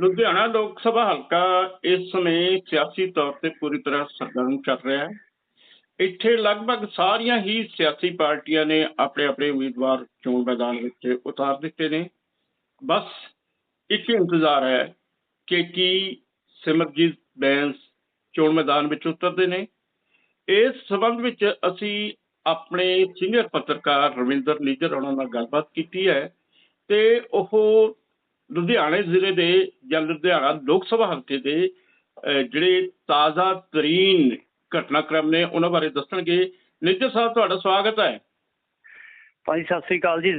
ਲੁਧਿਆਣਾ ਲੋਕ ਸਭਾ ਹਲਕਾ ਇਸ ਸਮੇਂ ਸਿਆਸੀ ਤੌਰ ਤੇ ਪੂਰੀ ਤਰ੍ਹਾਂ ਸਰਗਰਮ ਚੱਲ ਰਿਹਾ ਹੈ। ਇੱਥੇ ਲਗਭਗ ਸਾਰੀਆਂ ਹੀ ਸਿਆਸੀ ਪਾਰਟੀਆਂ ਨੇ ਆਪਣੇ ਆਪਣੇ ਉਮੀਦਵਾਰ ਚੋਣ ਮੈਦਾਨ ਵਿੱਚ ਉਤਾਰ ਦਿੱਤੇ ਨੇ। ਬਸ ਇੱਕ ਹੀ ਇੰਤਜ਼ਾਰ ਹੈ ਕਿ ਕੀ ਸਿਮਰਜੀਤ ਬੈਂਸ ਚੋਣ ਮੈਦਾਨ ਵਿੱਚ ਉਤਰਦੇ ਨੇ। ਇਸ ਸਬੰਧ ਵਿੱਚ ਅਸੀਂ ਆਪਣੇ ਸੀਨੀਅਰ ਪੱਤਰਕਾਰ ਰਵਿੰਦਰ ਨੀਜਰ ਉਹਨਾਂ ਨਾਲ ਗੱਲਬਾਤ ਕੀਤੀ ਹੈ ਤੇ ਉਹ ਲੁਧਿਆਣੇ ਜ਼ਿਲ੍ਹੇ ਦੇ ਜਾਂ ਲੁਧਿਆਣਾ ਲੋਕ ਸਭਾ ਹਲਕੇ ਦੇ ਜਿਹੜੇ ਤਾਜ਼ਾ ਤਰੀਨ ਘਟਨਾਕ੍ਰਮ ਨੇ ਉਹਨਾਂ ਬਾਰੇ ਦੱਸਣਗੇ। ਨਿੱਜਰ ਸਾਹਿਬ ਤੁਹਾਡਾ ਸਵਾਗਤ ਹੈ। ਭਾਜੀ ਸਤਿ ਸ੍ਰੀ ਅਕਾਲ ਜੀ।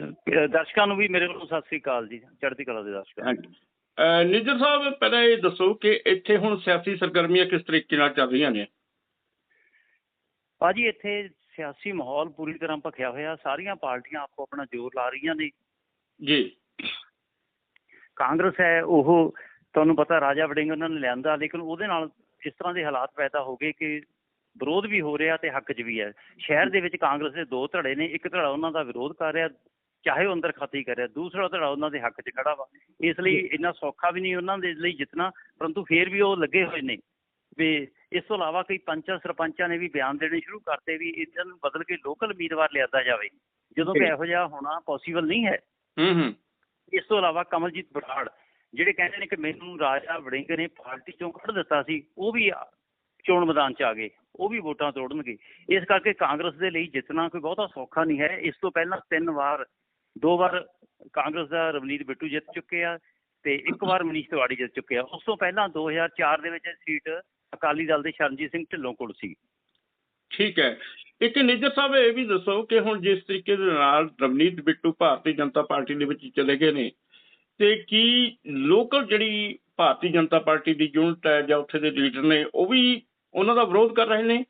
ਦਰਸ਼ਕਾਂ ਨੂੰ ਵੀ ਮੇਰੇ ਵੱਲੋਂ ਸਤਿ ਸ੍ਰੀ ਅਕਾਲ ਜੀ ਚੜ੍ਹਦੀ ਕਲਾ ਦੇ ਦਰਸ਼ਕਾਂ ਨਿੱਜਰ ਸਾਹਿਬ ਪਹਿਲਾਂ ਇਹ ਦੱਸੋ ਕਿ ਇੱਥੇ ਹੁਣ ਸਿਆਸੀ ਸਰਗਰਮੀਆਂ ਕਿਸ ਤਰੀਕੇ ਨਾਲ ਚੱਲ ਰਹੀਆਂ ਨੇ? ਭਾਜੀ ਇੱਥੇ ਸਿਆਸੀ ਮਾਹੌਲ ਪੂਰੀ ਤਰ੍ਹਾਂ ਭਖਿਆ ਹੋਇਆ। ਸਾਰੀਆਂ ਪਾਰਟੀਆਂ ਆਪੋ ਆਪਣਾ ਜ਼ੋਰ ਲਾ ਰਹੀਆਂ ਨੇ। ਜੀ। ਕਾਂਗਰਸ ਹੈ ਉਹ ਤੁਹਾਨੂੰ ਪਤਾ ਰਾਜਾ ਵੜਿੰਗ ਉਹਨਾਂ ਨੇ ਲਿਆਂਦਾ ਲੇਕਿਨ ਉਹਦੇ ਨਾਲ ਇਸ ਤਰ੍ਹਾਂ ਦੇ ਹਾਲਾਤ ਪੈਦਾ ਹੋ ਗਏ ਕਿ ਵਿਰੋਧ ਵੀ ਹੋ ਰਿਹਾ ਤੇ ਹੱਕ 'ਚ ਵੀ ਹੈ। ਸ਼ਹਿਰ ਦੇ ਵਿੱਚ ਕਾਂਗਰਸ ਦੇ ਦੋ ਧੜੇ ਨੇ ਇੱਕ ਧੜਾ ਉਹਨਾਂ ਦਾ ਵਿਰੋਧ ਕਰ ਰਿਹਾ ਚਾਹੇ ਉਹ ਅੰਦਰ ਖਾਤੀ ਕਰ ਰਿਹਾ ਦੂਸਰਾ ਧੜਾ ਉਹਨਾਂ ਦੇ ਹੱਕ 'ਚ ਖੜਾ ਵਾ। ਇਸ ਲਈ ਇੰਨਾ ਸੌਖਾ ਵੀ ਨਹੀਂ ਉਹਨਾਂ ਦੇ ਲਈ ਜਿੱਤਣਾ ਪਰੰਤੂ ਫੇਰ ਵੀ ਉਹ ਲੱਗੇ ਹੋਏ ਨੇ। ਵੀ ਇਸ ਤੋਂ ਇਲਾਵਾ ਕਈ ਪੰਚਾਂ ਸਰਪੰਚਾਂ ਨੇ ਵੀ ਬਿਆਨ ਦੇਣੇ ਸ਼ੁਰੂ ਕਰਤੇ ਵੀ ਇਹਨਾਂ ਨੂੰ ਬਦਲ ਕੇ ਲੋਕਲ ਉਮੀਦਵਾਰ ਲਿਆਦਾ ਜਾਵੇ। ਜਦੋਂ ਕਿ। ਇਹੋ ਜਿਹਾ ਹੋਣਾ ਪੋਸੀਬਲ ਨਹੀਂ ਹੈ। ਹੂੰ ਹੂੰ। ਇਸ ਤੋਂ ਇਲਾਵਾ ਕਮਲਜੀਤ ਬਰਾੜ, ਜਿਹੜੇ ਕਹਿੰਦੇ ਨੇ ਕਿ ਮੈਨੂੰ ਰਾਜਾ ਵੜਿੰਗ ਨੇ ਪਾਰਟੀ ਚੋਂ ਕੱਢ ਦਿੱਤਾ ਸੀ, ਉਹ ਵੀ ਚੋਣ ਮੈਦਾਨ 'ਚ ਆ ਗਏ, ਉਹ ਵੀ ਵੋਟਾਂ ਤੋੜਨਗੇ। ਇਸ ਕਰਕੇ ਕਾਂਗਰਸ ਦੇ ਲਈ ਜਿੱਤਣਾ ਕੋਈ ਬਹੁਤਾ ਸੌਖਾ ਨਹੀਂ ਹੈ। ਇਸ ਤੋਂ ਪਹਿਲਾਂ ਤਿੰਨ ਵਾਰ, ਦੋ ਵਾਰ ਕਾਂਗਰਸ ਦਾ ਰਵਨੀਤ ਬਿੱਟੂ ਜਿੱਤ ਚੁੱਕੇ ਆ ਤੇ ਇੱਕ ਵਾਰ ਮਨੀਸ਼ ਤਿਵਾੜੀ ਜਿੱਤ ਚੁੱਕੇ ਆ। ਉਸ ਤੋਂ ਪਹਿਲਾਂ 2004 ਦੇ ਵਿੱਚ ਸੀਟ ਅਕਾਲੀ ਦਲ ਦੇ ਸ਼ਰਨਜੀਤ ਸਿੰਘ ਢਿੱਲੋਂ ਕੋਲ ਸੀ। ਠੀਕ ਹੈ। ਇੱਕ ਨਿੱਜਰ ਸਾਹਿਬ ਇਹ ਵੀ ਦੱਸੋ ਕਿ ਹੁਣ ਜਿਸ ਤਰੀਕੇ ਦੇ ਨਾਲ ਰਵਨੀਤ ਬਿੱਟੂ ਭਾਰਤੀ ਜਨਤਾ ਪਾਰਟੀ ਦੇ ਵਿੱਚ ਚਲੇ ਗਏ ਨੇ, ਤੇ ਕੀ ਲੋਕਲ ਜਿਹੜੀ ਭਾਰਤੀ ਜਨਤਾ ਪਾਰਟੀ ਦੀ ਯੂਨਿਟ ਹੈ ਜਾਂ ਉੱਥੇ ਦੇ ਲੀਡਰ ਨੇ, ਉਹ ਵੀ ਉਹਨਾਂ ਦਾ ਵਿਰੋਧ ਕਰ ਰਹੇ ਨੇ?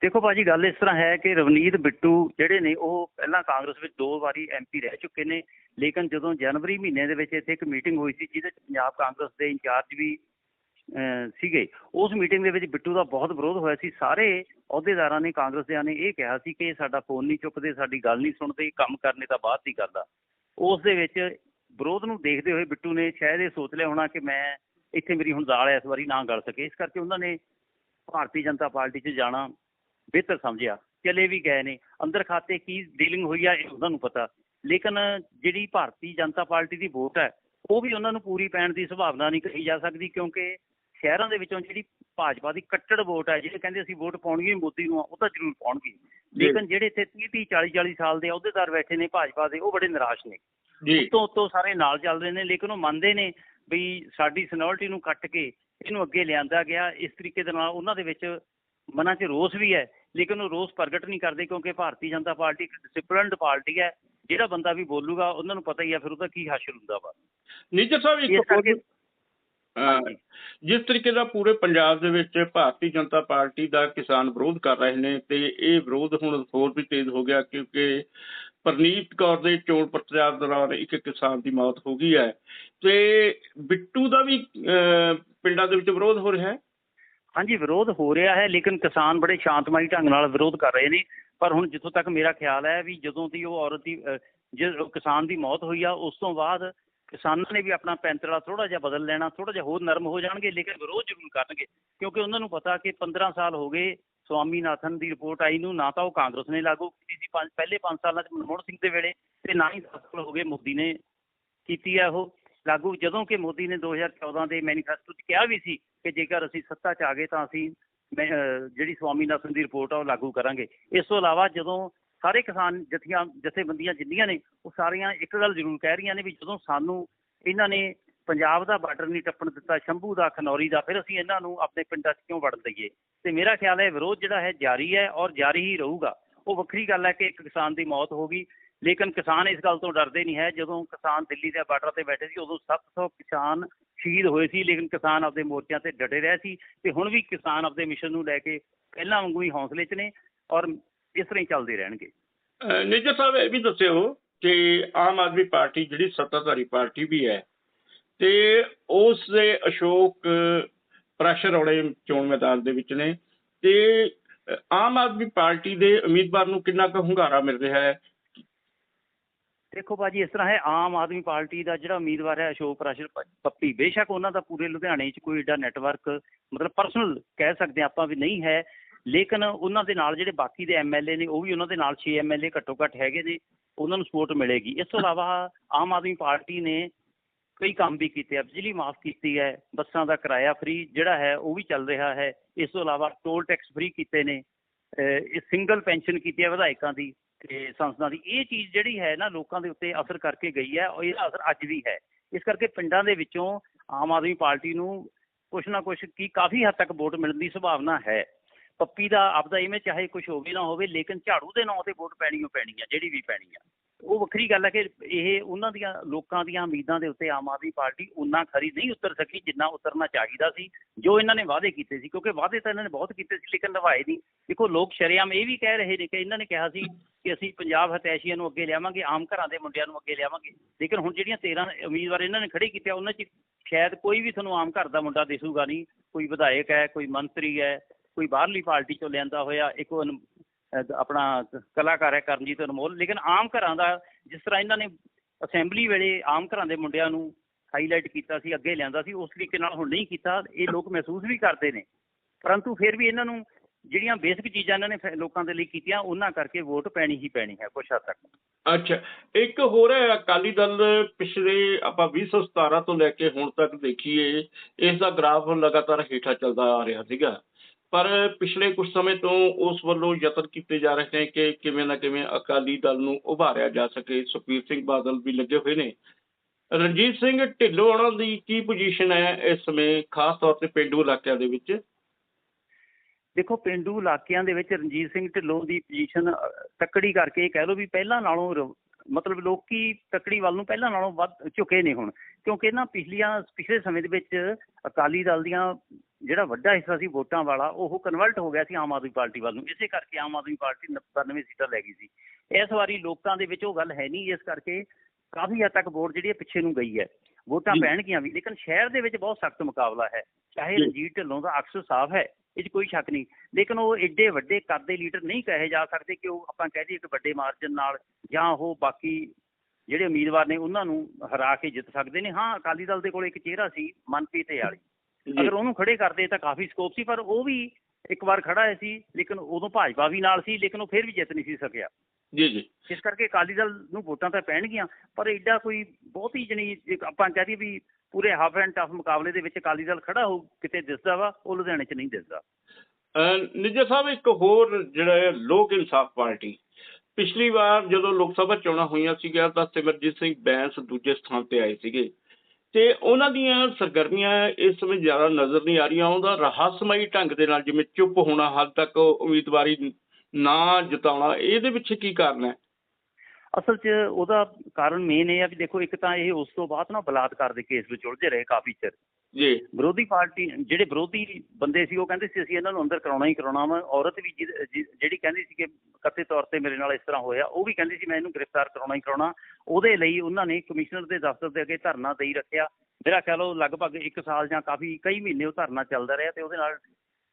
ਦੇਖੋ ਭਾਜੀ, ਗੱਲ ਇਸ ਤਰ੍ਹਾਂ ਹੈ ਕਿ ਰਵਨੀਤ ਬਿੱਟੂ ਜਿਹੜੇ ਨੇ, ਉਹ ਪਹਿਲਾਂ ਕਾਂਗਰਸ ਵਿੱਚ ਦੋ ਵਾਰੀ ਐਮਪੀ ਰਹਿ ਚੁੱਕੇ ਨੇ, ਲੇਕਿਨ ਜਦੋਂ ਜਨਵਰੀ ਮਹੀਨੇ ਦੇ ਵਿੱਚ ਇੱਥੇ ਇੱਕ ਮੀਟਿੰਗ ਹੋਈ ਸੀ, ਜਿਹਦੇ ਵਿੱਚ ਪੰਜਾਬ ਕਾਂਗਰਸ ਦੇ ਇੰਚਾਰਜ ਵੀ ਸੀਗੇ। ਉਸ ਮੀਟਿੰਗ ਦੇ ਵਿੱਚ ਬਿੱਟੂ ਦਾ ਬਹੁਤ ਵਿਰੋਧ ਹੋਇਆ ਸੀ। ਸਾਰੇ ਅਹੁਦੇਦਾਰਾਂ ਨੇ, ਕਾਂਗਰਸੀਆਂ ਨੇ ਇਹ ਕਿਹਾ ਸੀ ਕਿ ਸਾਡਾ ਫੋਨ ਨਹੀਂ ਚੁੱਕਦੇ, ਸਾਡੀ ਗੱਲ ਨਹੀਂ ਸੁਣਦੇ, ਕੰਮ ਕਰਨੇ ਤਾਂ ਬਾਅਦ ਦੀ ਗੱਲ ਆ। ਉਸ ਦੇ ਵਿੱਚ ਵਿਰੋਧ ਨੂੰ ਦੇਖਦੇ ਹੋਏ ਬਿੱਟੂ ਨੇ ਸ਼ਾਇਦ ਇਹ ਸੋਚ ਲਿਆ ਹੋਣਾ ਕਿ ਮੈਂ ਇੱਥੇ ਮੇਰੀ ਹੁਣ ਦਾਲ ਇਸ ਵਾਰੀ ਨਾ ਗਲ ਸਕੇ। ਇਸ ਕਰਕੇ ਉਹਨਾਂ ਨੇ ਭਾਰਤੀ ਜਨਤਾ ਪਾਰਟੀ 'ਚ ਜਾਣਾ ਬਿਹਤਰ ਸਮਝਿਆ। ਚਲੇ ਵੀ ਗਏ ਨੇ। ਅੰਦਰ ਖਾਤੇ ਕੀ ਡੀਲਿੰਗ ਹੋਈ ਆ, ਇਹ ਉਹਨਾਂ ਨੂੰ ਪਤਾ। ਲੇਕਿਨ ਜਿਹੜੀ ਭਾਰਤੀ ਜਨਤਾ ਪਾਰਟੀ ਦੀ ਵੋਟ ਹੈ, ਉਹ ਵੀ ਉਹਨਾਂ ਨੂੰ ਪੂਰੀ ਪੈਣ ਦੀ ਸੰਭਾਵਨਾ ਨਹੀਂ ਕਹੀ ਜਾ ਸਕਦੀ, ਕਿਉਂਕਿ ਸ਼ਹਿਰਾਂ ਦੇ ਵਿੱਚੋਂ ਜਿਹੜੀ ਭਾਜਪਾ ਦੀ ਕੱਟੜ ਵੋਟ ਹੈ ਜਿਹੜੇ ਕਹਿੰਦੇ ਅਸੀਂ ਵੋਟ ਪਾਉਣੀ ਹੀ ਮੋਦੀ ਨੂੰ ਉਹ ਤਾਂ ਜ਼ਰੂਰ ਪਾਉਣਗੇ। ਲੇਕਿਨ ਜਿਹੜੇ ਇੱਥੇ 30 30 40 40 ਸਾਲ ਦੇ ਅਹੁਦੇਦਾਰ ਬੈਠੇ ਨੇ ਭਾਜਪਾ ਦੇ ਉਹ ਬੜੇ ਨਿਰਾਸ਼ ਨੇ। ਜੀ। ਉਤੋਂ ਉਤੋਂ ਸਾਰੇ ਨਾਲ ਚੱਲ ਰਹੇ ਨੇ ਲੇਕਿਨ ਉਹ ਮੰਨਦੇ ਨੇ ਵੀ ਸਾਡੀ ਸਨੋਰਟੀ ਨੂੰ ਕੱਟ ਕੇ ਇਹਨੂੰ ਅੱਗੇ ਲਿਆਂਦਾ ਗਿਆ। ਇਸ ਤਰੀਕੇ ਦੇ ਨਾਲ ਉਹਨਾਂ ਦੇ ਵਿੱਚ ਮਨਾਂ 'ਚ ਰੋਸ ਵੀ ਹੈ ਲੇਕਿਨ ਉਹ ਰੋਸ ਪ੍ਰਗਟ ਨਹੀਂ ਕਰਦੇ ਕਿਉਂਕਿ ਭਾਰਤੀ ਜਨਤਾ ਪਾਰਟੀ ਇੱਕ ਡਿਸਪਲਿਨਡ ਪਾਰਟੀ ਹੈ। ਜਿਹੜਾ ਬੰਦਾ ਵੀ ਬੋਲੂਗਾ ਉਹਨਾਂ ਨੂੰ ਪਤਾ ਹੀ ਆ ਫਿਰ ਉਹਦਾ ਕੀ ਹਾਸ਼ਰ ਹੁੰਦਾ ਵਾ। ਨਿੱਜਰ ਸਾਹਿਬ ਇੱਕ ਜਿਸ ਤਰੀਕੇ ਦਾ ਪੂਰੇ ਪੰਜਾਬ ਦੇ ਵਿੱਚ ਭਾਰਤੀ ਜਨਤਾ ਪਾਰਟੀ ਦਾ ਕਿਸਾਨ ਵਿਰੋਧ ਕਰ ਰਹੇ ਨੇ ਤੇ ਇਹ ਵਿਰੋਧ ਹੁਣ ਹੋਰ ਵੀ ਤੇਜ਼ ਹੋ ਗਿਆ ਕਿਉਂਕਿ ਪਰਨੀਤ ਕੌਰ ਦੇ ਚੋਣ ਪ੍ਰਚਾਰ ਦੌਰਾਨ ਇੱਕ ਕਿਸਾਨ ਦੀ ਮੌਤ ਹੋ ਗਈ ਹੈ। ਤੇ ਬਿੱਟੂ ਦਾ ਵੀ ਅਹ, ਪਿੰਡਾਂ ਦੇ ਵਿੱਚ ਵਿਰੋਧ ਹੋ ਰਿਹਾ ਹੈ? ਹਾਂਜੀ ਵਿਰੋਧ ਹੋ ਰਿਹਾ ਹੈ ਲੇਕਿਨ ਕਿਸਾਨ ਬੜੇ ਸ਼ਾਂਤਮਈ ਢੰਗ ਨਾਲ ਵਿਰੋਧ ਕਰ ਰਹੇ ਨੇ। ਪਰ ਹੁਣ ਜਿੱਥੋਂ ਤੱਕ ਮੇਰਾ ਖਿਆਲ ਹੈ ਵੀ ਜਦੋਂ ਦੀ ਉਹ ਔਰਤ ਦੀ ਜਿਸ ਕਿਸਾਨ ਦੀ ਮੌਤ ਹੋਈ ਆ ਉਸ ਤੋਂ ਬਾਅਦ ਕਿਸਾਨਾਂ ਨੇ ਵੀ ਆਪਣਾ ਪੈਂਤੜਾ ਥੋੜਾ ਜਿਹਾ ਬਦਲ ਲੈਣਾ ਥੋੜਾ ਜਿਹਾ ਹੋਰ ਨਰਮ ਹੋ ਜਾਣਗੇ ਲੇਕਿਨ ਵਿਰੋਧ ਜ਼ਰੂਰ ਕਰਨਗੇ। ਕਿਉਂਕਿ ਉਹਨਾਂ ਨੂੰ ਪਤਾ ਕਿ 15 ਸਾਲ ਹੋ ਗਏ ਸਵਾਮੀਨਾਥਨ ਦੀ ਰਿਪੋਰਟ ਆਈ ਨੂੰ ਨਾ ਤਾਂ ਉਹ ਕਾਂਗਰਸ ਨੇ ਲਾਗੂ ਕੀਤੀ ਸੀ ਪੰਜ ਪਹਿਲੇ 5 ਸਾਲਾਂ ਚ ਮਨਮੋਹਨ ਸਿੰਘ ਦੇ ਵੇਲੇ ਤੇ ਨਾ ਹੀ 10 ਸਾਲ ਹੋ ਗਏ ਮੋਦੀ ਨੇ ਕੀਤੀ ਹੈ ਉਹ ਲਾਗੂ। ਜਦੋਂ ਕਿ ਮੋਦੀ ਨੇ 2014 ਦੇ ਮੈਨੀਫੈਸਟੋ 'ਚ ਕਿਹਾ ਵੀ ਸੀ ਕਿ ਜੇਕਰ ਅਸੀਂ ਸੱਤਾ 'ਚ ਆ ਗਏ ਤਾਂ ਅਸੀਂ ਮੈਂ, ਜਿਹੜੀ ਸਵਾਮੀਨਾਥਨ ਦੀ ਰਿਪੋਰਟ ਆ ਉਹ ਲਾਗੂ ਕਰਾਂਗੇ। ਇਸ ਤੋਂ ਇਲਾਵਾ ਜਦੋਂ ਸਾਰੇ ਕਿਸਾਨ ਜਥੀਆਂ ਜਥੇਬੰਦੀਆਂ ਜਿੰਨੀਆਂ ਨੇ, ਉਹ ਸਾਰੀਆਂ ਇੱਕ ਗੱਲ ਜ਼ਰੂਰ ਕਹਿ ਰਹੀਆਂ ਨੇ ਵੀ ਜਦੋਂ ਸਾਨੂੰ ਇਹਨਾਂ ਨੇ ਪੰਜਾਬ ਦਾ ਬਾਰਡਰ ਨਹੀਂ ਟੱਪਣ ਦਿੱਤਾ, ਸ਼ੰਭੂ ਦਾ, ਖਨੌਰੀ ਦਾ, ਫਿਰ ਅਸੀਂ ਇਹਨਾਂ ਨੂੰ ਆਪਣੇ ਪਿੰਡਾਂ 'ਚ ਕਿਉਂ ਵੜਨ ਦਈਏ? ਤੇ ਮੇਰਾ ਖਿਆਲ ਹੈ ਵਿਰੋਧ ਜਿਹੜਾ ਹੈ ਜਾਰੀ ਹੈ ਔਰ ਜਾਰੀ ਹੀ ਰਹੂਗਾ। ਉਹ ਵੱਖਰੀ ਗੱਲ ਹੈ ਕਿ ਇੱਕ ਕਿਸਾਨ ਦੀ ਮੌਤ ਹੋ ਗਈ, ਲੇਕਿਨ ਕਿਸਾਨ ਇਸ ਗੱਲ ਤੋਂ ਡਰਦੇ ਨਹੀਂ ਹੈ। ਜਦੋਂ ਕਿਸਾਨ ਦਿੱਲੀ ਦੇ ਬਾਰਡਰ ਤੇ ਬੈਠੇ ਸੀ, ਉਦੋਂ 700 ਕਿਸਾਨ ਸ਼ਹੀਦ ਹੋਏ ਸੀ, ਲੇਕਿਨ ਕਿਸਾਨ ਆਪਦੇ ਮੋਰਚਿਆਂ ਤੇ ਡਟੇ ਰਹੇ ਸੀ। ਤੇ ਹੁਣ ਵੀ ਕਿਸਾਨ ਆਪਦੇ ਮਿਸ਼ਨ ਨੂੰ ਲੈ ਕੇ ਪਹਿਲਾਂ ਵਾਂਗੂ ਹੀ ਹੌਸਲੇ 'ਚ ਨੇ ਔਰ ਇਸ ਤਰ੍ਹਾਂ ਹੀ ਚੱਲਦੇ ਰਹਿਣਗੇ। ਨਿੱਜਰ ਸਾਹਿਬ ਇਹ ਵੀ ਦੱਸਿਓ ਕਿ ਆਮ ਆਦਮੀ ਪਾਰਟੀ ਜਿਹੜੀ ਸੱਤਾਧਾਰੀ ਪਾਰਟੀ ਵੀ ਹੈ ਤੇ ਉਸ ਦੇ ਅਸ਼ੋਕ ਪ੍ਰੈਸ਼ਰ ਵਾਲੇ ਚੋਣ ਮੈਦਾਨ ਦੇ ਵਿੱਚ ਨੇ ਤੇ ਆਮ ਆਦਮੀ ਪਾਰਟੀ ਦੇ ਉਮੀਦਵਾਰ ਨੂੰ ਕਿੰਨਾ ਕੁ ਹੁੰਗਾਰਾ ਮਿਲ ਰਿਹਾ ਹੈ? ਦੇਖੋ ਬਾਜੀ ਇਸ ਤਰ੍ਹਾਂ ਹੈ ਆਮ ਆਦਮੀ ਪਾਰਟੀ ਦਾ ਜਿਹੜਾ ਉਮੀਦਵਾਰ ਹੈ ਅਸ਼ੋਕ ਪ੍ਰਾਸ਼ਰ ਪੱਪੀ ਬੇਸ਼ੱਕ ਉਹਨਾਂ ਦਾ ਪੂਰੇ ਲੁਧਿਆਣੇ 'ਚ ਕੋਈ ਏਡਾ ਨੈਟਵਰਕ ਮਤਲਬ ਪਰਸਨਲ ਕਹਿ ਸਕਦੇ ਆਪਾਂ ਵੀ ਨਹੀਂ ਹੈ ਲੇਕਿਨ ਉਹਨਾਂ ਦੇ ਨਾਲ ਜਿਹੜੇ ਬਾਕੀ ਦੇ ਐਮਐਲਏ ਨੇ, ਉਹ ਵੀ ਉਹਨਾਂ ਦੇ ਨਾਲ 6 ਐਮਐਲਏ ਘੱਟੋ ਘੱਟ ਹੈਗੇ ਨੇ, ਉਹਨਾਂ ਨੂੰ ਸਪੋਰਟ ਮਿਲੇਗੀ। ਇਸ ਤੋਂ ਇਲਾਵਾ ਆਮ ਆਦਮੀ ਪਾਰਟੀ ਨੇ ਕਈ ਕੰਮ ਵੀ ਕੀਤੇ ਆ, ਬਿਜਲੀ ਮਾਫ ਕੀਤੀ ਹੈ, ਬੱਸਾਂ ਦਾ ਕਿਰਾਇਆ ਫ੍ਰੀ ਜਿਹੜਾ ਹੈ, ਉਹ ਵੀ ਚੱਲ ਰਿਹਾ ਹੈ। ਇਸ ਤੋਂ ਇਲਾਵਾ ਟੋਲ ਟੈਕਸ ਫ੍ਰੀ ਕੀਤੇ ਨੇ ਇਹ ਸਿੰਗਲ ਪੈਨਸ਼ਨ ਕੀਤੀ ਹੈ ਵਿਧਾਇਕਾਂ ਦੀ ਤੇ ਸੰਸਦਾਂ ਦੀ। ਇਹ ਚੀਜ਼ ਜਿਹੜੀ ਹੈ ਨਾ, ਲੋਕਾਂ ਦੇ ਉੱਤੇ ਅਸਰ ਕਰਕੇ ਗਈ ਹੈ ਔਰ ਇਹਦਾ ਅਸਰ ਅੱਜ ਵੀ ਹੈ। ਇਸ ਕਰਕੇ ਪਿੰਡਾਂ ਦੇ ਵਿੱਚੋਂ ਆਮ ਆਦਮੀ ਪਾਰਟੀ ਨੂੰ ਕੁਛ ਨਾ ਕੁਛ ਕੀ ਕਾਫੀ ਹੱਦ ਤੱਕ ਵੋਟ ਮਿਲਣ ਦੀ ਸੰਭਾਵਨਾ ਹੈ। ਪੱਪੀ ਦਾ ਆਪਦਾ ਇਵੇਂ ਚਾਹੇ ਕੁਝ ਹੋਵੇ ਨਾ ਹੋਵੇ, ਲੇਕਿਨ ਝਾੜੂ ਦੇ ਨਾਂ ਤੇ ਵੋਟ ਪੈਣੀ ਓ ਪੈਣੀ ਆ, ਜਿਹੜੀ ਵੀ ਪੈਣੀ ਆ। ਉਹ ਵੱਖਰੀ ਗੱਲ ਹੈ ਕਿ ਇਹ ਉਹਨਾਂ ਦੀਆਂ, ਲੋਕਾਂ ਦੀਆਂ ਉਮੀਦਾਂ ਦੇ ਉੱਤੇ ਆਮ ਆਦਮੀ ਪਾਰਟੀ ਉਨਾ ਖਰੀ ਨਹੀਂ ਉਤਰ ਸਕੀ ਜਿੰਨਾ ਉਤਰਨਾ ਚਾਹੀਦਾ ਸੀ, ਜੋ ਇਹਨਾਂ ਨੇ ਵਾਅਦੇ ਕੀਤੇ ਸੀ, ਕਿਉਂਕਿ ਵਾਅਦੇ ਤਾਂ ਇਹਨਾਂ ਨੇ ਬਹੁਤ ਕੀਤੇ ਸੀ, ਲੇਕਿਨ ਨਿਭਾਏ ਨਹੀਂ। ਦੇਖੋ, ਲੋਕ ਸ਼ਰੇਆਮ ਇਹ ਵੀ ਕਹਿ ਰਹੇ ਨੇ ਕਿ ਇਹਨਾਂ ਨੇ ਕਿਹਾ ਸੀ ਕਿ ਅਸੀਂ ਪੰਜਾਬ ਹਤੈਸ਼ੀਆਂ ਨੂੰ ਅੱਗੇ ਲਿਆਵਾਂਗੇ, ਆਮ ਘਰਾਂ ਦੇ ਮੁੰਡਿਆਂ ਨੂੰ ਅੱਗੇ ਲਿਆਵਾਂਗੇ। ਲੇਕਿਨ ਹੁਣ ਜਿਹੜੀਆਂ 13 ਉਮੀਦਵਾਰ ਇਹਨਾਂ ਨੇ ਖੜੇ ਕੀਤੇ ਉਹਨਾਂ 'ਚ ਸ਼ਾਇਦ ਕੋਈ ਵੀ ਤੁਹਾਨੂੰ ਆਮ ਘਰ ਦਾ ਮੁੰਡਾ ਦਿਸੂਗਾ ਨਹੀਂ, ਕੋਈ ਵਿਧਾਇਕ ਹੈ, ਕੋਈ ਮੰਤਰੀ ਹੈ ਕੋਈ ਬਾਹਰਲੀ ਪਾਰਟੀ ਚੋਂ ਲਿਆਂਦਾ ਹੋਇਆ, ਇੱਕ ਆਪਣਾ ਕਲਾਕਾਰ ਹੈ ਕਰਨਜੀਤ ਅਨਮੋਲ, ਲੇਕਿਨ ਆਮ ਘਰਾਂ ਦਾ ਜਿਸ ਤਰ੍ਹਾਂ ਇਹਨਾਂ ਨੇ ਅਸੈਂਬਲੀ ਵੇਲੇ ਆਮ ਘਰਾਂ ਦੇ ਮੁੰਡਿਆਂ ਨੂੰ ਹਾਈਲਾਈਟ ਕੀਤਾ ਸੀ, ਅੱਗੇ ਲਿਆਂਦਾ ਸੀ, ਉਸ ਤਰੀਕੇ ਨਾਲ ਹੁਣ ਨਹੀਂ ਕੀਤਾ, ਇਹ ਲੋਕ ਮਹਿਸੂਸ ਵੀ ਕਰਦੇ ਨੇ। ਪਰੰਤੂ ਫਿਰ ਵੀ ਇਹਨਾਂ ਨੂੰ ਜਿਹੜੀਆਂ ਬੇਸਿਕ ਚੀਜ਼ਾਂ ਇਹਨਾਂ ਨੇ ਲੋਕਾਂ ਦੇ ਲਈ ਕੀਤੀਆਂ, ਉਹਨਾਂ ਕਰਕੇ ਵੋਟ ਪੈਣੀ ਹੀ ਪੈਣੀ ਹੈ ਕੁਛ ਹੱਦ ਤੱਕ। ਅੱਛਾ, ਇੱਕ ਹੋਰ ਹੈ, ਅਕਾਲੀ ਦਲ ਪਿਛਲੇ ਆਪਾਂ 2017 ਤੋਂ ਲੈ ਕੇ ਹੁਣ ਤੱਕ ਦੇਖੀਏ, ਇਸ ਦਾ ਗ੍ਰਾਫ ਲਗਾਤਾਰ ਹੇਠਾਂ ਚੱਲਦਾ ਆ ਰਿਹਾ ਸੀਗਾ। ਪਰ ਪਿਛਲੇ ਕੁਝ ਸਮੇਂ ਤੋਂ ਉਸ ਵੱਲੋਂ ਯਤਨ ਕੀਤੇ ਜਾ ਰਹੇ ਨੇ ਕਿ ਕਿਵੇਂ ਨਾ ਕਿਵੇਂ ਅਕਾਲੀ ਦਲ ਨੂੰ ਉਭਾਰਿਆ ਜਾ ਸਕੇ। ਸੁਖਬੀਰ ਸਿੰਘ ਬਾਦਲ ਵੀ ਲੱਗੇ ਹੋਏ ਨੇ। ਰਣਜੀਤ ਸਿੰਘ ਢਿੱਲੋਂ ਉਹਨਾਂ ਦੀ ਕੀ ਪੋਜੀਸ਼ਨ ਹੈ ਇਸ ਸਮੇਂ, ਖਾਸ ਤੌਰ ਤੇ ਪਿੰਡੂ ਇਲਾਕਿਆਂ ਦੇ ਵਿੱਚ? ਦੇਖੋ, ਪਿੰਡੂ ਇਲਾਕਿਆਂ ਦੇ ਵਿੱਚ ਰਣਜੀਤ ਸਿੰਘ ਢਿੱਲੋਂ ਦੀ ਪੋਜੀਸ਼ਨ ਤਕੜੀ ਕਰਕੇ ਇਹ ਕਹਿ ਲਓ ਵੀ ਪਹਿਲਾਂ ਨਾਲੋਂ ਮਤਲਬ ਲੋਕੀ ਤਕੜੀ ਵੱਲ ਨੂੰ ਪਹਿਲਾਂ ਨਾਲੋਂ ਵੱਧ ਝੁਕੇ ਨੇ ਹੁਣ। ਕਿਉਂਕਿ ਨਾ ਪਿਛਲੀਆਂ, ਪਿਛਲੇ ਸਮੇਂ ਦੇ ਵਿੱਚ ਅਕਾਲੀ ਦਲ ਦੀਆਂ ਜਿਹੜਾ ਵੱਡਾ ਹਿੱਸਾ ਸੀ ਵੋਟਾਂ ਵਾਲਾ ਉਹ ਕਨਵਰਟ ਹੋ ਗਿਆ ਸੀ ਆਮ ਆਦਮੀ ਪਾਰਟੀ ਵੱਲ ਨੂੰ। ਇਸੇ ਕਰਕੇ ਆਮ ਆਦਮੀ ਪਾਰਟੀ 99 ਸੀਟਾਂ ਲੈ ਗਈ ਸੀ। ਇਸ ਵਾਰੀ ਲੋਕਾਂ ਦੇ ਵਿੱਚ ਉਹ ਗੱਲ ਹੈ ਨਹੀਂ ਇਸ ਕਰਕੇ ਕਾਫੀ ਹੱਦ ਤੱਕ ਵੋਟ ਜਿਹੜੀ ਹੈ ਪਿੱਛੇ ਨੂੰ ਗਈ ਹੈ। ਵੋਟਾਂ। ਪੈਣਗੀਆਂ ਵੀ ਲੇਕਿਨ ਸ਼ਹਿਰ ਦੇ ਵਿੱਚ ਬਹੁਤ ਸਖਤ ਮੁਕਾਬਲਾ ਹੈ। ਚਾਹੇ। ਰਣਜੀਤ ਢਿੱਲੋਂ ਦਾ ਅਕਸ ਸਾਫ਼ ਹੈ ਇਹ 'ਚ ਕੋਈ ਸ਼ੱਕ ਨਹੀਂ। ਲੇਕਿਨ ਉਹ ਏਡੇ ਵੱਡੇ ਕੱਦ ਦੇ ਲੀਡਰ ਨਹੀਂ ਕਹੇ ਜਾ ਸਕਦੇ ਕਿ ਉਹ ਆਪਾਂ ਕਹਿ ਦਈਏ ਇੱਕ ਵੱਡੇ ਮਾਰਜਨ ਨਾਲ ਜਾਂ ਉਹ ਬਾਕੀ ਜਿਹੜੇ ਉਮੀਦਵਾਰ ਨੇ ਉਹਨਾਂ ਨੂੰ ਹਰਾ ਕੇ ਜਿੱਤ ਸਕਦੇ ਨੇ। ਹਾਂ ਅਕਾਲੀ ਦਲ ਦੇ ਕੋਲ ਇੱਕ ਚਿਹਰਾ ਸੀ ਮਨਪ੍ਰੀਤ ਵਾਲੀ ਅਗਰ ਉਹਨੂੰ ਖੜੇ ਕਰਦੇ ਤਾਂ ਕਾਫੀ ਸਕੋਪ ਸੀ ਪਰ ਉਹ ਵੀ ਇੱਕ ਵਾਰ ਖੜਾ ਹੋਇਆ ਸੀ ਲੇਕਿਨ ਉਦੋਂ ਭਾਜਪਾ ਵੀ ਨਾਲ ਸੀ ਲੇਕਿਨ ਉਹ ਫਿਰ ਵੀ ਜਿੱਤ ਨਹੀਂ ਸੀ ਸਕਿਆ। ਜੀ ਜੀ। ਇਸ ਕਰਕੇ ਅਕਾਲੀ ਦਲ ਨੂੰ ਵੋਟਾਂ ਤਾਂ ਪੈਣਗੀਆਂ ਪਰ ਐਡਾ ਕੋਈ ਬਹੁਤੀ ਜਣੀ ਇੱਕ ਆਪਾਂ ਕਹਿ ਦਈਏ ਵੀ ਪੂਰੇ ਹਾਫ ਐਂਡ ਟਫ ਮੁਕਾਬਲੇ ਦੇ ਵਿੱਚ ਅਕਾਲੀ ਦਲ ਖੜਾ ਹੋ ਕਿਤੇ ਦਿਸਦਾ ਵਾ ਉਹ ਲੁਧਿਆਣੇ 'ਚ ਨਹੀਂ ਦਿਸਦਾ। ਨਿੱਜਰ ਸਾਹਿਬ ਇੱਕ ਹੋਰ ਜਿਹੜਾ ਹੈ ਲੋਕ ਇਨਸਾਫ ਪਾਰਟੀ। ਪਿਛਲੀ ਵਾਰ ਜਦੋਂ ਲੋਕ ਸਭਾ ਚੋਣਾਂ ਹੋਈਆਂ ਸੀਗੀਆਂ ਤਾਂ ਸਿਮਰਜੀਤ ਸਿੰਘ ਬੈਂਸ ਦੂਜੇ ਸਥਾਨ ਤੇ ਆਏ ਸੀਗੇ। ਤੇ ਉਹਨਾਂ ਦੀਆਂ ਸਰਗਰਮੀਆਂ ਇਸ ਸਮੇਂ ਜ਼ਿਆਦਾ ਨਜ਼ਰ ਨਹੀਂ ਆ ਰਹੀਆਂ। ਉਹਦਾ ਰਹੱਸਮਈ ਢੰਗ ਦੇ ਨਾਲ ਜਿਵੇਂ ਚੁੱਪ ਹੋਣਾ ਹਾਲ ਤੱਕ ਉਮੀਦਵਾਰੀ ਨਾ ਜਿਤਾਉਣਾ, ਇਹਦੇ ਪਿੱਛੇ ਕੀ ਕਾਰਨ ਹੈ? ਅਸਲ 'ਚ ਉਹਦਾ ਕਾਰਨ ਮੇਨ ਇਹ ਆ ਵੀ ਦੇਖੋ, ਇੱਕ ਤਾਂ ਇਹ ਉਸ ਤੋਂ ਬਾਅਦ ਨਾ ਬਲਾਤਕਾਰ ਦੇ ਕੇਸ ਵਿੱਚ ਉਲਝੇ ਰਹੇ ਕਾਫੀ ਚਿਰ। ਜੀ। ਵਿਰੋਧੀ ਪਾਰਟੀ, ਜਿਹੜੇ ਵਿਰੋਧੀ ਬੰਦੇ ਸੀ, ਉਹ ਕਹਿੰਦੇ ਸੀ, ਅਸੀਂ ਇਹਨਾਂ ਨੂੰ ਅੰਦਰ ਕਰਾਉਣਾ ਹੀ ਕਰਾਉਣਾ ਵਾ। ਔਰਤ ਵੀ ਜਿਹੜੀ ਕਹਿੰਦੀ ਸੀ ਕਿ ਕਥਿਤ ਤੌਰ ਤੇ ਮੇਰੇ ਨਾਲ ਇਸ ਤਰ੍ਹਾਂ ਹੋਇਆ, ਉਹ ਵੀ ਕਹਿੰਦੀ ਸੀ, ਮੈਂ ਇਹਨੂੰ ਗ੍ਰਿਫਤਾਰ ਕਰਾਉਣਾ ਹੀ ਕਰਾਉਣਾ। ਉਹਦੇ ਲਈ ਉਹਨਾਂ ਨੇ ਕਮਿਸ਼ਨਰ ਦੇ ਦਫ਼ਤਰ ਦੇ ਅੱਗੇ ਧਰਨਾ ਦੇਈ ਰੱਖਿਆ। ਮੇਰਾ ਖਿਆਲ ਉਹ ਲਗਭਗ 1 ਸਾਲ ਜਾਂ ਕਾਫੀ, ਕਈ ਮਹੀਨੇ ਉਹ ਧਰਨਾ ਚੱਲਦਾ ਰਿਹਾ ਤੇ ਉਹਦੇ ਨਾਲ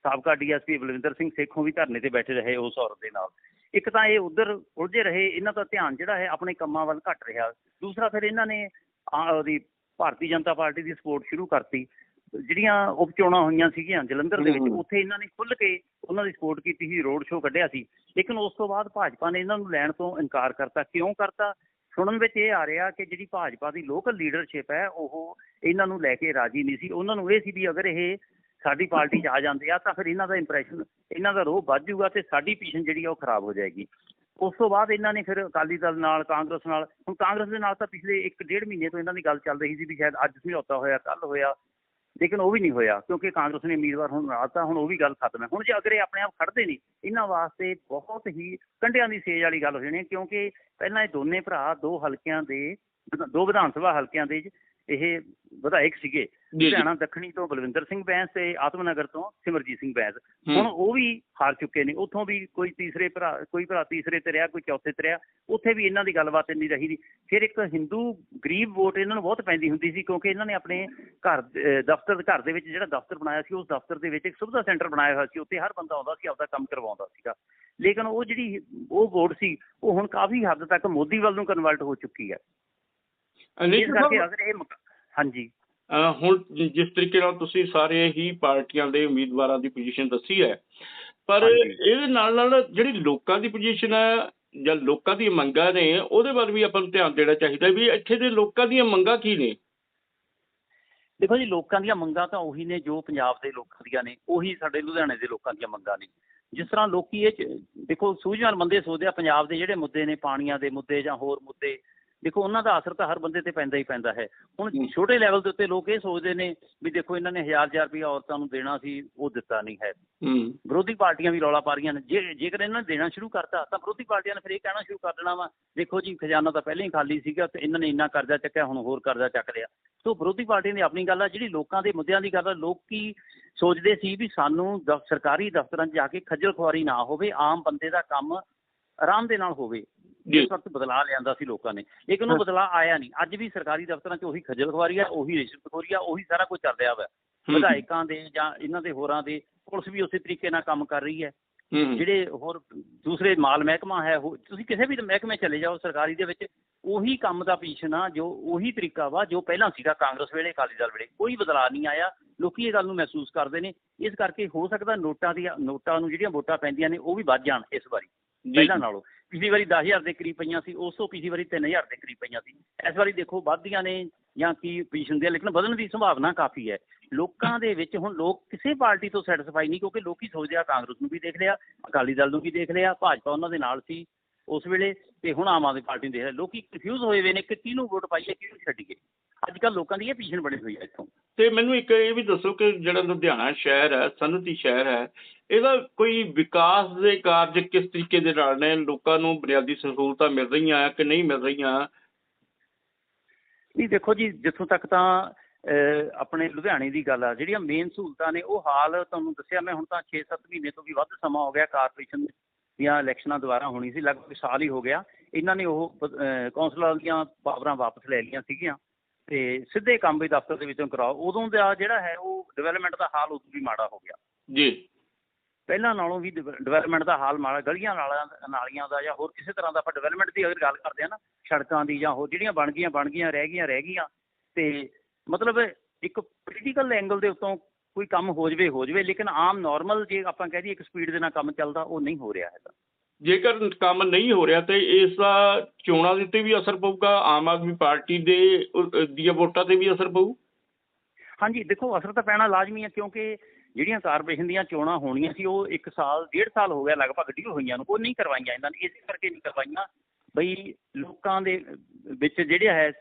ਸਾਬਕਾ ਡੀਐਸਪੀ ਬਲਵਿੰਦਰ ਸਿੰਘ ਸੇਖੋਂ ਵੀ ਧਰਨੇ ਤੇ ਬੈਠੇ ਰਹੇ ਉਸ ਔਰਤ ਦੇ ਨਾਲ। ਇੱਕ ਤਾਂ ਇਹ ਉਧਰ ਉਲਝੇ ਰਹੇ, ਇਹਨਾਂ ਦਾ ਧਿਆਨ ਜਿਹੜਾ ਹੈ ਆਪਣੇ ਕੰਮਾਂ ਵੱਲ ਘੱਟ ਰਿਹਾ। ਦੂਸਰਾ ਫਿਰ ਇਹਨਾਂ ਨੇ ਉਹਦੀ ਭਾਰਤੀ ਜਨਤਾ ਪਾਰਟੀ ਦੀ ਸਪੋਰਟ ਸ਼ੁਰੂ ਕਰਤੀ। ਜਿਹੜੀਆਂ ਉਪ ਚੋਣਾਂ ਹੋਈਆਂ ਸੀਗੀਆਂ ਜਲੰਧਰ ਦੇ ਵਿੱਚ। ਉੱਥੇ ਇਹਨਾਂ ਨੇ ਖੁੱਲ੍ਹ ਕੇ ਉਹਨਾਂ ਦੀ ਸਪੋਰਟ ਕੀਤੀ ਸੀ ਰੋਡ ਸ਼ੋਅ ਕੱਢਿਆ ਸੀ। ਲੇਕਿਨ ਉਸ ਤੋਂ ਬਾਅਦ ਭਾਜਪਾ ਨੇ ਇਹਨਾਂ ਨੂੰ ਲੈਣ ਤੋਂ ਇਨਕਾਰ ਕਰਤਾ। ਕਿਉਂ ਕਰਤਾ? ਸੁਣਨ ਵਿੱਚ ਇਹ ਆ ਰਿਹਾ ਕਿ ਜਿਹੜੀ ਭਾਜਪਾ ਦੀ ਲੋਕਲ ਲੀਡਰਸ਼ਿਪ ਹੈ ਉਹ ਇਹਨਾਂ ਨੂੰ ਲੈ ਕੇ ਰਾਜੀ ਨਹੀਂ ਸੀ। ਉਹਨਾਂ ਨੂੰ ਇਹ ਸੀ ਵੀ ਅਗਰ ਇਹ ਸਾਡੀ ਪਾਰਟੀ 'ਚ ਆ ਜਾਂਦੇ ਆ ਤਾਂ ਫਿਰ ਇਹਨਾਂ ਦਾ ਇੰਪ੍ਰੈਸ਼ਨ ਇਹਨਾਂ ਦਾ ਰੋਹ ਵੱਧ ਜਾਊਗਾ ਤੇ ਸਾਡੀ ਪੋਜੀਸ਼ਨ ਜਿਹੜੀ ਆ ਉਹ ਖਰਾਬ ਹੋ ਜਾਏਗੀ। ਉਸ ਤੋਂ ਬਾਅਦ ਇਹਨਾਂ ਨੇ ਫਿਰ ਅਕਾਲੀ ਦਲ ਨਾਲ, ਕਾਂਗਰਸ ਨਾਲ, ਹੁਣ ਕਾਂਗਰਸ ਦੇ ਨਾਲ ਤਾਂ ਪਿਛਲੇ 1.5 ਮਹੀਨੇ ਤੋਂ ਇਹਨਾਂ ਦੀ ਗੱਲ ਚੱਲ ਰਹੀ ਸੀ ਵੀ ਸ਼ਾਇਦ ਅੱਜ ਸਮਝੌਤਾ ਹੋਇਆ ਕੱਲ ਹੋਇਆ, ਲੇਕਿਨ ਉਹ ਵੀ ਨਹੀਂ ਹੋਇਆ, ਕਿਉਂਕਿ ਕਾਂਗਰਸ ਨੇ ਉਮੀਦਵਾਰ ਹੁਣ ਬਣਾਤਾ ਹੁਣ ਉਹ ਵੀ ਗੱਲ ਖਤਮ ਹੈ। ਹੁਣ ਜੇ ਅਗਰੇ ਆਪਣੇ ਆਪ ਖੜਦੇ ਨਹੀਂ ਇਹਨਾਂ ਵਾਸਤੇ ਬਹੁਤ ਹੀ ਕੰਢਿਆਂ ਦੀ ਸੇਜ ਵਾਲੀ ਗੱਲ ਹੋ ਜਾਣੀ ਕਿਉਂਕਿ ਪਹਿਲਾਂ ਇਹ ਦੋਨੇ ਭਰਾ ਦੋ ਹਲਕਿਆਂ ਦੇ, ਦੋ ਵਿਧਾਨ ਸਭਾ ਹਲਕਿਆਂ ਦੇ ਇਹ ਵਿਧਾਇਕ ਸੀਗੇ। ਲੁਧਿਆਣਾ ਦੱਖਣੀ ਤੋਂ ਬਲਵਿੰਦਰ ਸਿੰਘ ਬੈਂਸ ਤੇ ਆਤਮਨਗਰ ਤੋਂ ਸਿਮਰਜੀਤ ਸਿੰਘ ਬੈਂਸ। ਹੁਣ ਉਹ ਵੀ ਹਾਰ ਚੁੱਕੇ ਨੇ। ਉੱਥੋਂ ਵੀ ਕੋਈ ਤੀਸਰੇ ਭਰਾ ਕੋਈ ਭਰਾ ਤੀਸਰੇ ਤੇ ਰਿਹਾ ਕੋਈ ਚੌਥੇ ਤੇ ਰਿਹਾ। ਉੱਥੇ ਵੀ ਇਹਨਾਂ ਦੀ ਗੱਲਬਾਤ ਇੰਨੀ ਰਹੀ ਨਹੀਂ। ਫਿਰ ਇੱਕ ਹਿੰਦੂ ਗਰੀਬ ਵੋਟ ਇਹਨਾਂ ਨੂੰ ਬਹੁਤ ਪੈਂਦੀ ਹੁੰਦੀ ਸੀ ਕਿਉਂਕਿ ਇਹਨਾਂ ਨੇ ਆਪਣੇ ਘਰ ਦਫ਼ਤਰ ਘਰ ਦੇ ਵਿੱਚ ਜਿਹੜਾ ਦਫ਼ਤਰ ਬਣਾਇਆ ਸੀ ਉਸ ਦਫ਼ਤਰ ਦੇ ਵਿੱਚ ਇੱਕ ਸੁਵਿਧਾ ਸੈਂਟਰ ਬਣਾਇਆ ਹੋਇਆ ਸੀ। ਉੱਥੇ ਹਰ ਬੰਦਾ ਆਉਂਦਾ ਸੀ ਆਪਦਾ ਕੰਮ ਕਰਵਾਉਂਦਾ ਸੀਗਾ। ਲੇਕਿਨ ਉਹ ਜਿਹੜੀ ਉਹ ਵੋਟ ਸੀ ਉਹ ਹੁਣ ਕਾਫੀ ਹੱਦ ਤੱਕ ਮੋਦੀ ਵੱਲ ਨੂੰ ਕਨਵਰਟ ਹੋ ਚੁੱਕੀ ਹੈ। ਇਸ ਕਰਕੇ ਅਗਰ ਇਹ ਮੁਕ- ਹਾਂਜੀ। ਹੁਣ ਜਿਸ ਤਰੀਕੇ ਨਾਲ ਤੁਸੀਂ ਸਾਰੇ ਹੀ ਪਾਰਟੀਆਂ ਦੇ ਉਮੀਦਵਾਰਾਂ ਦੀ ਪੋਜੀਸ਼ਨ ਦੱਸੀ ਹੈ ਪਰ। ਇਹਦੇ ਨਾਲ ਨਾਲ ਜਿਹੜੀ ਲੋਕਾਂ ਦੀ ਪੋਜੀਸ਼ਨ ਹੈ ਜਾਂ ਲੋਕਾਂ ਦੀਆਂ ਮੰਗਾਂ ਨੇ ਉਹਦੇ ਵੱਲ ਵੀ ਆਪਾਂ ਨੂੰ ਧਿਆਨ ਦੇਣਾ ਚਾਹੀਦਾ ਵੀ ਇੱਥੇ ਦੇ ਲੋਕਾਂ ਦੀਆਂ ਮੰਗਾਂ ਕੀ ਨੇ? ਦੇਖੋ ਜੀ ਲੋਕਾਂ ਦੀਆਂ ਮੰਗਾਂ ਤਾਂ ਉਹੀ ਨੇ ਜੋ ਪੰਜਾਬ ਦੇ ਲੋਕਾਂ ਦੀਆਂ ਨੇ ਉਹੀ ਸਾਡੇ ਲੁਧਿਆਣੇ ਦੇ ਲੋਕਾਂ ਦੀਆਂ ਮੰਗਾਂ ਨੇ। ਜਿਸ ਤਰ੍ਹਾਂ ਲੋਕੀ ਇਹ ਦੇਖੋ ਸੂਝਵਾਨ ਬੰਦੇ ਸੋਚਦੇ ਆ ਪੰਜਾਬ ਦੇ ਜਿਹੜੇ ਮੁੱਦੇ ਨੇ ਪਾਣੀਆਂ ਦੇ ਮੁੱਦੇ ਜਾਂ ਹੋਰ ਮੁੱਦੇ ਦੇਖੋ ਉਹਨਾਂ ਦਾ ਅਸਰ ਤਾਂ ਹਰ ਬੰਦੇ ਤੇ ਪੈਂਦਾ ਹੀ ਪੈਂਦਾ ਹੈ। ਹੁਣ। ਛੋਟੇ ਲੈਵਲ ਦੇ ਉੱਤੇ ਲੋਕ ਇਹ ਸੋਚਦੇ ਨੇ ਵੀ ਦੇਖੋ ਇਹਨਾਂ ਨੇ ਹਜ਼ਾਰ ਹਜ਼ਾਰ ਰੁਪਇਆ ਔਰਤਾਂ ਨੂੰ ਦੇਣਾ ਸੀ ਉਹ ਦਿੱਤਾ ਨਹੀਂ ਹੈ। ਵਿਰੋਧੀ ਪਾਰਟੀਆਂ ਵੀ ਰੌਲਾ ਪਾ ਰਹੀਆਂ ਨੇ। ਜੇ ਜੇਕਰ ਇਹਨਾਂ ਨੇ ਦੇਣਾ ਸ਼ੁਰੂ ਕਰਤਾ ਤਾਂ ਵਿਰੋਧੀ ਪਾਰਟੀਆਂ ਨੇ ਫਿਰ ਇਹ ਕਹਿਣਾ ਸ਼ੁਰੂ ਕਰ ਦੇਣਾ ਵਾ ਦੇਖੋ ਜੀ ਖਜ਼ਾਨਾ ਤਾਂ ਪਹਿਲਾਂ ਹੀ ਖਾਲੀ ਸੀਗਾ ਤੇ ਇਹਨਾਂ ਨੇ ਇੰਨਾ ਕਰਜ਼ਾ ਚੱਕਿਆ ਹੁਣ ਹੋਰ ਕਰਜ਼ਾ ਚੱਕ ਲਿਆ। ਸੋ ਵਿਰੋਧੀ ਪਾਰਟੀਆਂ ਦੀ ਆਪਣੀ ਗੱਲ ਆ ਜਿਹੜੀ ਲੋਕਾਂ ਦੇ ਮੁੱਦਿਆਂ ਦੀ ਗੱਲ ਆ ਲੋਕੀ ਸੋਚਦੇ ਸੀ ਵੀ ਸਾਨੂੰ ਸਰਕਾਰੀ ਦਫ਼ਤਰਾਂ 'ਚ ਜਾ ਕੇ ਖੱਜਲ ਖੁਆਰੀ ਨਾ ਹੋਵੇ ਆਮ ਬੰਦੇ ਦਾ ਕੰਮ ਆਰਾਮ ਦੇ ਨਾਲ ਹੋਵੇ। ਇਸ ਵਕਤ ਬਦਲਾਅ ਲਿਆਂਦਾ ਸੀ ਲੋਕਾਂ ਨੇ। ਲੇਕਿਨ ਉਹ ਬਦਲਾਅ ਆਇਆ ਨਹੀਂ। ਅੱਜ ਵੀ ਸਰਕਾਰੀ ਦਫ਼ਤਰਾਂ 'ਚ ਉਹੀ ਖੱਜਲ ਖੁਆਰੀ ਆ ਉਹੀ ਰਿਸ਼ਵਤਖੋਰੀ ਆ ਉਹੀ ਸਾਰਾ ਕੁਝ ਚੱਲ ਰਿਹਾ ਵਾ। ਵਿਧਾਇਕਾਂ ਦੇ ਜਾਂ ਇਹਨਾਂ ਦੇ ਹੋਰਾਂ ਦੇ ਪੁਲਿਸ ਵੀ ਉਸੇ ਤਰੀਕੇ ਨਾਲ ਕੰਮ ਕਰ ਰਹੀ ਹੈ। ਜਿਹੜੇ ਹੋਰ ਦੂਸਰੇ ਮਾਲ ਮਹਿਕਮਾ ਹੈ ਤੁਸੀਂ ਕਿਸੇ ਵੀ ਮਹਿਕਮੇ ਚਲੇ ਜਾਓ ਸਰਕਾਰੀ ਦੇ ਵਿੱਚ ਉਹੀ ਕੰਮ ਦਾ ਆ ਜੋ ਉਹੀ ਤਰੀਕਾ ਵਾ ਜੋ ਪਹਿਲਾਂ ਸੀਗਾ ਕਾਂਗਰਸ ਵੇਲੇ ਅਕਾਲੀ ਦਲ ਵੇਲੇ। ਕੋਈ ਬਦਲਾਅ ਨਹੀਂ ਆਇਆ। ਲੋਕੀ ਇਹ ਗੱਲ ਨੂੰ ਮਹਿਸੂਸ ਕਰਦੇ ਨੇ। ਇਸ ਕਰਕੇ ਹੋ ਸਕਦਾ ਨੋਟਾਂ ਦੀਆਂ ਨੋਟਾਂ ਨੂੰ ਜਿਹੜੀਆਂ ਵੋਟਾਂ ਪੈਂਦੀਆਂ ਨੇ ਉਹ ਵੀ ਵੱਧ ਜਾਣ ਇਸ ਵਾਰੀ। ਪਹਿਲਾਂ ਨਾਲੋਂ। ਪਿਛਲੀ ਵਾਰੀ 10000 ਦੇ ਕਰੀਬ ਪਈਆਂ ਸੀ, ਉਸ ਤੋਂ ਪਿਛਲੀ ਵਾਰੀ 3000 ਦੇ ਕਰੀਬ ਪਈਆਂ ਸੀ। ਇਸ ਵਾਰੀ ਦੇਖੋ, ਵੱਧਦੀਆਂ ਨੇ ਜਾਂ ਕੀ ਪੋਜੀਸ਼ਨ ਦੇ ਲੇਕਿਨ ਵਧਣ ਦੀ ਸੰਭਾਵਨਾ ਕਾਫੀ ਹੈ। ਲੋਕਾਂ ਦੇ ਵਿੱਚ ਹੁਣ ਲੋਕ ਕਿਸੇ ਪਾਰਟੀ ਤੋਂ ਸੈਟੀਸਫਾਈ ਨਹੀਂ, ਕਿਉਂਕਿ ਲੋਕੀ ਸੋਚਦੇ ਆ, ਕਾਂਗਰਸ ਨੂੰ ਵੀ ਦੇਖ ਲਿਆ, ਅਕਾਲੀ ਦਲ ਨੂੰ ਵੀ ਦੇਖ ਲਿਆ, ਭਾਜਪਾ ਉਹਨਾਂ ਦੇ ਨਾਲ ਸੀ। ਉਸ ਵੇਲੇ ਤੇ ਹੁਣ ਆਮ ਆਦਮੀ ਪਾਰਟੀ ਨੂੰ ਦੇਖ ਲੋਕੀ ਕਨਫਿਊਜ਼ ਹੋਏ ਹੋਏ ਨੇ ਕਿ ਕਿਹਨੂੰ ਵੋਟ ਪਾਈਏ ਕਿਹਨੂੰ ਛੱਡੀਏ। ਅੱਜ ਕੱਲ੍ਹ ਲੋਕਾਂ ਦੀ ਇਹ ਪੋਜੀਸ਼ਨ ਬਣੀ ਹੋਈ ਹੈ ਇੱਥੋਂ। ਤੇ ਮੈਨੂੰ ਇੱਕ ਇਹ ਵੀ ਦੱਸੋ ਕਿ ਜਿਹੜਾ ਲੁਧਿਆਣਾ ਸ਼ਹਿਰ ਹੈ ਸਨਅਤੀ ਸ਼ਹਿਰ ਹੈ ਇਹਦਾ ਕੋਈ ਵਿਕਾਸ ਦੇ ਕਾਰਜ ਕਿਸ ਤਰੀਕੇ ਦੇ ਨਾਲ ਨੇ? ਲੋਕਾਂ ਨੂੰ ਬੁਨਿਆਦੀ ਸਹੂਲਤਾਂ ਮਿਲ ਰਹੀਆਂ ਕਿ ਨਹੀਂ ਮਿਲ ਰਹੀਆਂ? ਨਹੀਂ ਦੇਖੋ ਜੀ ਜਿੱਥੋਂ ਤੱਕ ਤਾਂ ਆਪਣੇ ਲੁਧਿਆਣੇ ਦੀ ਗੱਲ ਆ ਜਿਹੜੀਆਂ ਮੇਨ ਸਹੂਲਤਾਂ ਨੇ ਉਹ ਹਾਲ ਤੁਹਾਨੂੰ ਦੱਸਿਆ ਮੈਂ ਹੁਣ ਤਾਂ 6-7 ਮਹੀਨੇ ਤੋਂ ਵੀ ਵੱਧ ਸਮਾਂ ਹੋ ਗਿਆ ਕਾਰਪੋਰੇਸ਼ਨ ਦੀਆਂ ਇਲੈਕਸ਼ਨਾਂ ਦੁਬਾਰਾ ਹੋਣੀ ਸੀ ਲਗਭਗ ਸਾਲ ਹੀ ਹੋ ਗਿਆ। ਇਹਨਾਂ ਨੇ ਉਹ ਕੌਂਸਲਰਾਂ ਦੀਆਂ ਪਾਵਰਾਂ ਵਾਪਸ ਲੈ ਲਈਆਂ ਸੀਗੀਆਂ ਤੇ ਸਿੱਧੇ ਕੰਮ ਵੀ ਦਫ਼ਤਰ ਦੇ ਵਿੱਚੋਂ ਕਰਾਓ। ਉਦੋਂ ਦਾ ਜਿਹੜਾ ਹੈ ਉਹ ਡਿਵੈਲਪਮੈਂਟ ਦਾ ਹਾਲ ਉਦੋਂ ਵੀ ਮਾੜਾ ਹੋ ਗਿਆ। ਜੀ। ਪਹਿਲਾਂ ਨਾਲੋਂ ਵੀ ਡਿਵੈਲਪਮੈਂਟ ਦਾ ਹਾਲ ਮਾੜਾ ਗਲੀਆਂ ਨਾਲਾਂ ਨਾਲੀਆਂ ਦਾ ਜਾਂ ਹੋਰ ਕਿਸੇ ਤਰ੍ਹਾਂ ਦਾ ਆਪਾਂ ਡਿਵੈਲਪਮੈਂਟ ਦੀ ਅਗਰ ਗੱਲ ਕਰਦੇ ਆ ਨਾ ਸੜਕਾਂ ਦੀ ਜਾਂ ਹੋਰ ਜਿਹੜੀਆਂ ਬਣ ਗਈਆਂ ਬਣ ਗਈਆਂ ਰਹਿ ਗਈਆਂ ਰਹਿ ਗਈਆਂ ਤੇ ਮਤਲਬ ਇੱਕ ਪੋਲੀਟੀਕਲ ਐਂਗਲ ਦੇ ਉੱਤੋਂ ਕੋਈ ਕੰਮ ਹੋ ਜਵੇ ਹੋ ਜਵੇ ਲੇਕਿਨ ਆਮ ਨਾਰਮਲ ਜੇ ਆਪਾਂ ਕਹਿ ਦਈਏ ਇੱਕ ਸਪੀਡ ਦੇ ਨਾਲ ਕੰਮ ਚੱਲਦਾ ਉਹ ਨਹੀਂ ਹੋ ਰਿਹਾ ਹੈਗਾ। ਜੇਕਰ ਕੰਮ ਨਹੀਂ ਹੋ ਰਿਹਾ ਤੇ ਇਸ ਦਾ ਚੋਣਾਂ ਦੇ ਉੱਤੇ ਵੀ ਅਸਰ ਪਊਗਾ ਆਮ ਆਦਮੀ ਪਾਰਟੀ ਦੇ ਦੀਆਂ ਵੋਟਾਂ ਤੇ ਵੀ ਅਸਰ ਪਊ? ਹਾਂਜੀ ਦੇਖੋ ਅਸਰ ਤਾਂ ਪੈਣਾ ਲਾਜ਼ਮੀ ਹੈ ਕਿਉਂਕਿ ਜਿਹੜੀਆਂ ਕਾਰਪੋਰੇਸ਼ਨ ਦੀਆਂ ਚੋਣਾਂ ਹੋਣੀਆਂ ਸੀ ਉਹ ਇੱਕ ਸਾਲ ਡੇਢ ਸਾਲ ਹੋ ਗਿਆ ਲਗਭਗ ਡਿਊ ਹੋਈਆਂ ਨੂੰ ਉਹ ਨਹੀਂ ਕਰਵਾਈਆਂ ਇਹਨਾਂ ਨੇ ਇਸੇ ਕਰਕੇ ਨਹੀਂ ਕਰਵਾਈਆਂ। ਬਈ ਲੋਕਾਂ ਦੇ ਵਿੱਚ ਜਿਹੜਾ ਹੈ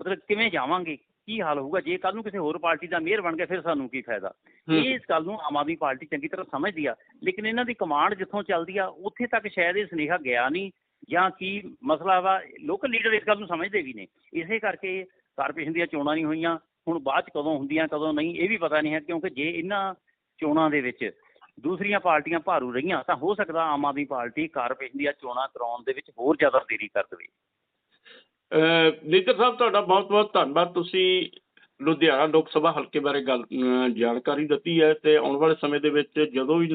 ਮਤਲਬ ਕਿਵੇਂ ਜਾਵਾਂਗੇ? ਕੀ ਹਾਲ ਹੋਊਗਾ? ਜੇ ਕੱਲ ਨੂੰ ਕਿਸੇ ਹੋਰ ਪਾਰਟੀ ਦਾ ਮੇਅਰ ਬਣ ਗਿਆ ਫਿਰ ਸਾਨੂੰ ਕੀ ਫਾਇਦਾ। ਇਹ ਇਸ ਗੱਲ ਨੂੰ ਆਮ ਆਦਮੀ ਪਾਰਟੀ ਚੰਗੀ ਤਰ੍ਹਾਂ ਸਮਝਦੀ ਆ ਲੇਕਿਨ ਇਹਨਾਂ ਦੀ ਕਮਾਂਡ ਜਿੱਥੋਂ ਚੱਲਦੀ ਆ ਉੱਥੇ ਤੱਕ ਸ਼ਾਇਦ ਇਹ ਸੁਨੇਹਾ ਗਿਆ ਨਹੀਂ ਜਾਂ ਕੀ ਮਸਲਾ ਵਾ ਲੋਕਲ ਲੀਡਰ ਇਸ ਗੱਲ ਨੂੰ ਸਮਝਦੇ ਵੀ ਨੇ। ਇਸੇ ਕਰਕੇ ਕਾਰਪੋਰੇਸ਼ਨ ਦੀਆਂ ਚੋਣਾਂ ਨਹੀਂ ਹੋਈਆਂ ਹੁਣ ਬਾਅਦ ਚ ਕਦੋਂ ਹੁੰਦੀਆਂ ਕਦੋਂ ਨਹੀਂ ਇਹ ਵੀ ਪਤਾ ਨਹੀਂ ਹੈ ਕਿਉਂਕਿ ਜੇ ਇਹਨਾਂ ਚੋਣਾਂ ਦੇ ਵਿੱਚ ਦੂਸਰੀਆਂ ਪਾਰਟੀਆਂ ਭਾਰੂ ਰਹੀਆਂ ਤਾਂ ਹੋ ਸਕਦਾ ਆਮ ਆਦਮੀ ਪਾਰਟੀ ਕਾਰਪੋਰੇਸ਼ਨ ਦੀਆਂ ਚੋਣਾਂ ਕਰਾਉਣ ਦੇ ਵਿੱਚ ਹੋਰ ਜ਼ਿਆਦਾ ਦੇਰੀ ਕਰ ਦੇਵੇ। ਅਹ, ਸਾਹਿਬ ਤੁਹਾਡਾ ਬਹੁਤ ਬਹੁਤ ਧੰਨਵਾਦ। ਤੁਸੀਂ ਲੁਧਿਆਣਾ ਲੋਕ ਸਭਾ ਹਲਕੇ ਬਾਰੇ ਗੱਲ ਜਾਣਕਾਰੀ ਦਿੱਤੀ ਹੈ ਤੇ ਆਉਣ ਵਾਲੇ ਸਮੇਂ ਦੇ ਵਿੱਚ ਜਦੋਂ ਵੀ